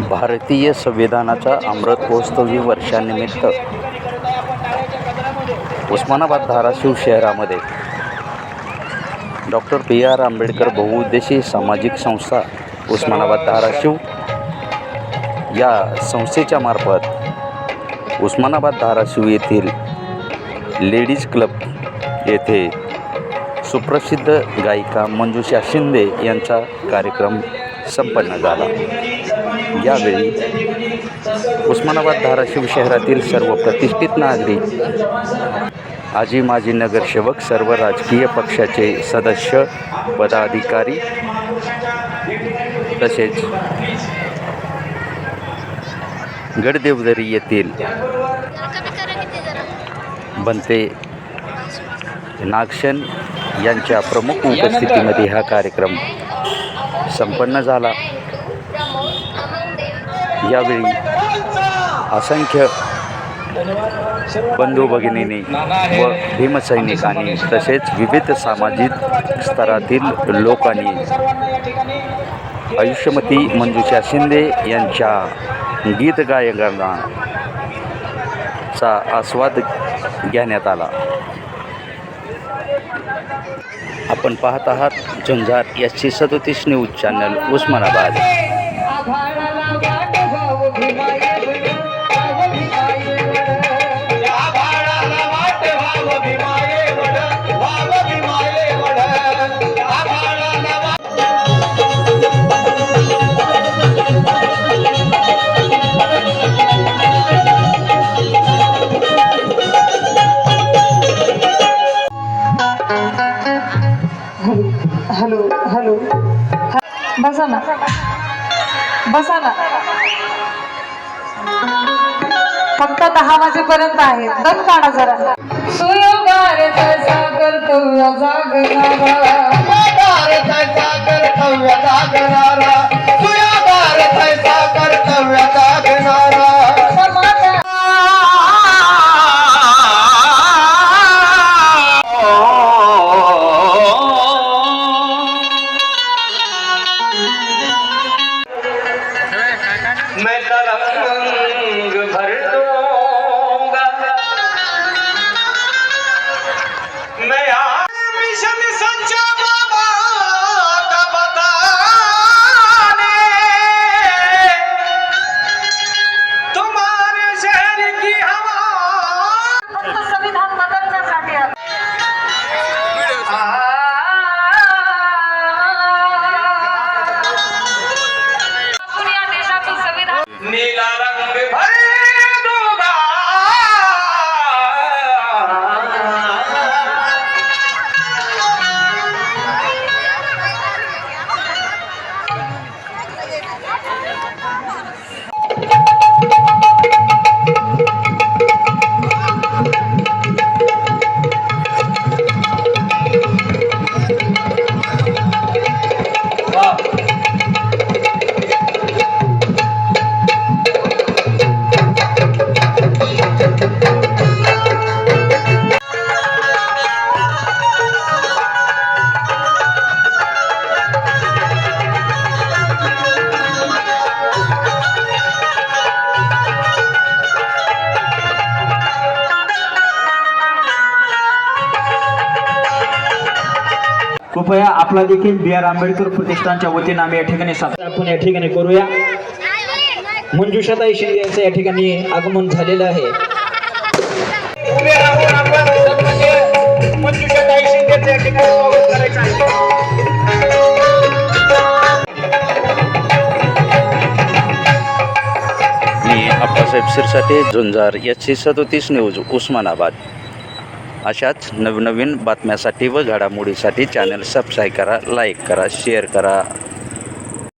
भारतीय संविधानाच्या अमृत वर्षानिमित्त उस्मानाबाद धाराशिव शहरामध्ये डॉक्टर बी आर आंबेडकर बहुउद्देशीय सामाजिक संस्था उस्मानाबाद धाराशिव या संस्थेच्या मार्फत उस्मानाबाद धाराशिव येथील लेडीज क्लब येथे सुप्रसिद्ध गायिका मंजुषा शिंदे यांचा कार्यक्रम संपन्न झाला. यावेळी उस्मानाबाद धाराशिव शहरातील सर्व प्रतिष्ठित नागरिक आजी माजी नगरसेवक सर्व राजकीय पक्षाचे सदस्य पदाधिकारी तसेच गडदेवदरी येथील बनते नागशन यांच्या प्रमुख उपस्थितीमध्ये हा कार्यक्रम संपन्न झाला. यावेळी असंख्य बंधू भगिनींनी व भीमसैनिकांनी तसेच विविध सामाजिक स्तरातील लोकांनी आयुष्यमती मंजुषा शिंदे यांच्या गीतगायकांना चा आस्वाद घेण्यात आला. आपण पाहत आहात झुंझार एस सी सदोतीस news channel Osmanabad. Hello hello. बसा ना. बसा ना. फक्त दहा वाजेपर्यंत आहे दम काढा जरा. सुयोगार सागर जागरा. जागणारा सुयागार मैं तरंग भर दूंगा নীলা कृपया आपला देखील बी आर आंबेडकर प्रतिष्ठानच्या वतीनं आम्ही या ठिकाणी साजरा आपण या ठिकाणी करूया. मंजुषाताई शिंदे यांचं या ठिकाणी आगमन झालेलं आहे. मंजुषाताई शिंदेचं या ठिकाणी स्वागत करायचं आहे. मी आप्पासाहेब शिरसाटे झुंजार एसशे सदोतीस न्यूज उस्मानाबाद. अशाच नवनवीन बातम्यासाठी व घडामोडीसाठी चॅनल सबस्क्राईब करा लाईक करा शेअर करा.